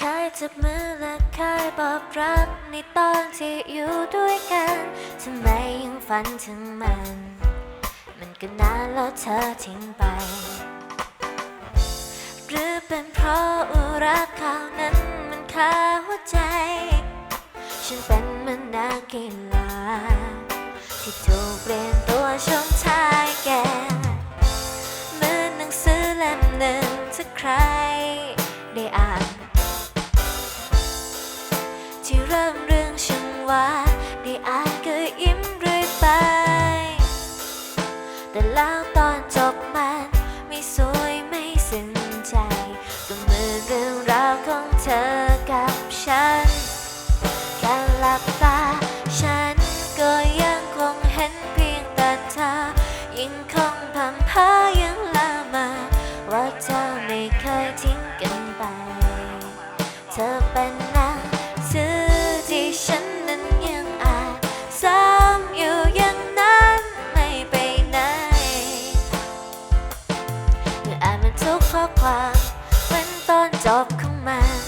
เคยจับมือและเคยบอกรักในตอนที่อยู่ด้วยกันทำไมยังฝันถึงมัน มันก็นานแล้วเธอทิ้งไป หรือเป็นเพราะอุรักเขานั้นมันคาหัวใจ ฉันเป็นเหมันนักกีฬาที่ถูกเปลี่ยนตัวชมชายแก่เหมือนหนังสือเล่มหนึ่งถ้าใครไว่าได้อ่านก็ยิ้มเรื่อยไป แต่แล้วตอนจบมันไม่สวยไม่ซึ้งใจก็เหมือนเรื่องราวของเธอกับฉันแค่หลับตาฉันก็ยังคงเห็นเพียงแต่เธอยิ่งคงพัมพายังละเมาว่าเธอไม่เคยทิ้งกันไป เธอเป็น ความเป็นตอนจบของมัน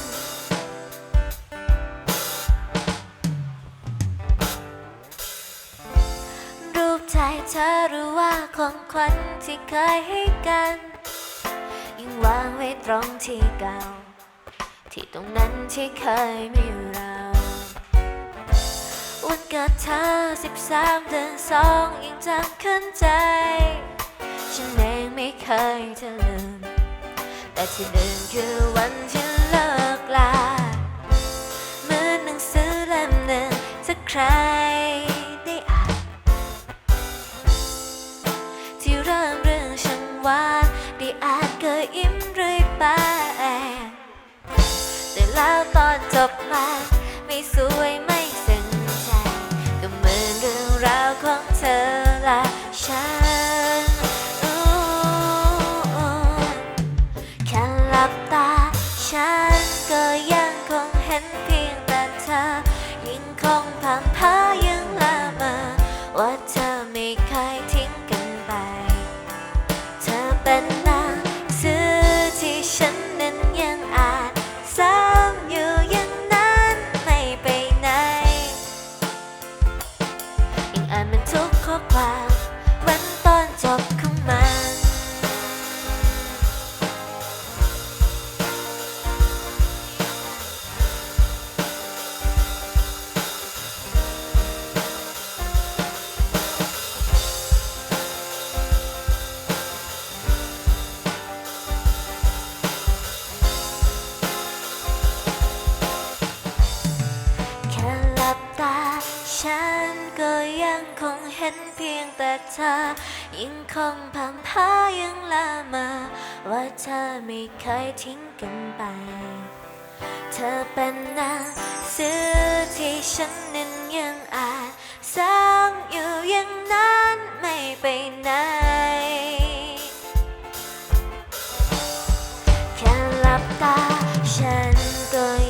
รูปถ่ายเธอหรือว่าของขวัญที่เคยให้กัน ยังวางไว้ตรงที่เก่า ที่ตรงนั้นที่เคยมีเราวันเกิดเธอสิบสามเดือนสองยังจำขึ้นใจ ฉันเองไม่เคยจะลืม แต่ที่ลืมคือวันที่เลิกลาเหมือนหนังสือเล่มหนึ่งถ้าใครได้อ่านที่เริ่มเรื่องฉันว่าได้อ่านก็ยิ้มเรื่อยไปแต่แล้วตอนจบมาไม่สวย ยังคงเห็นเพียงแต่เธอ ยิ่งคงพัมพายังละมอว่าเธอไม่เคยทิ้งกันไป เธอเป็นหนังสือที่ฉันนั้นยังอ่านซ้ำอยู่อย่างนั้นไม่ไปไหน แค่หลับตาฉันก็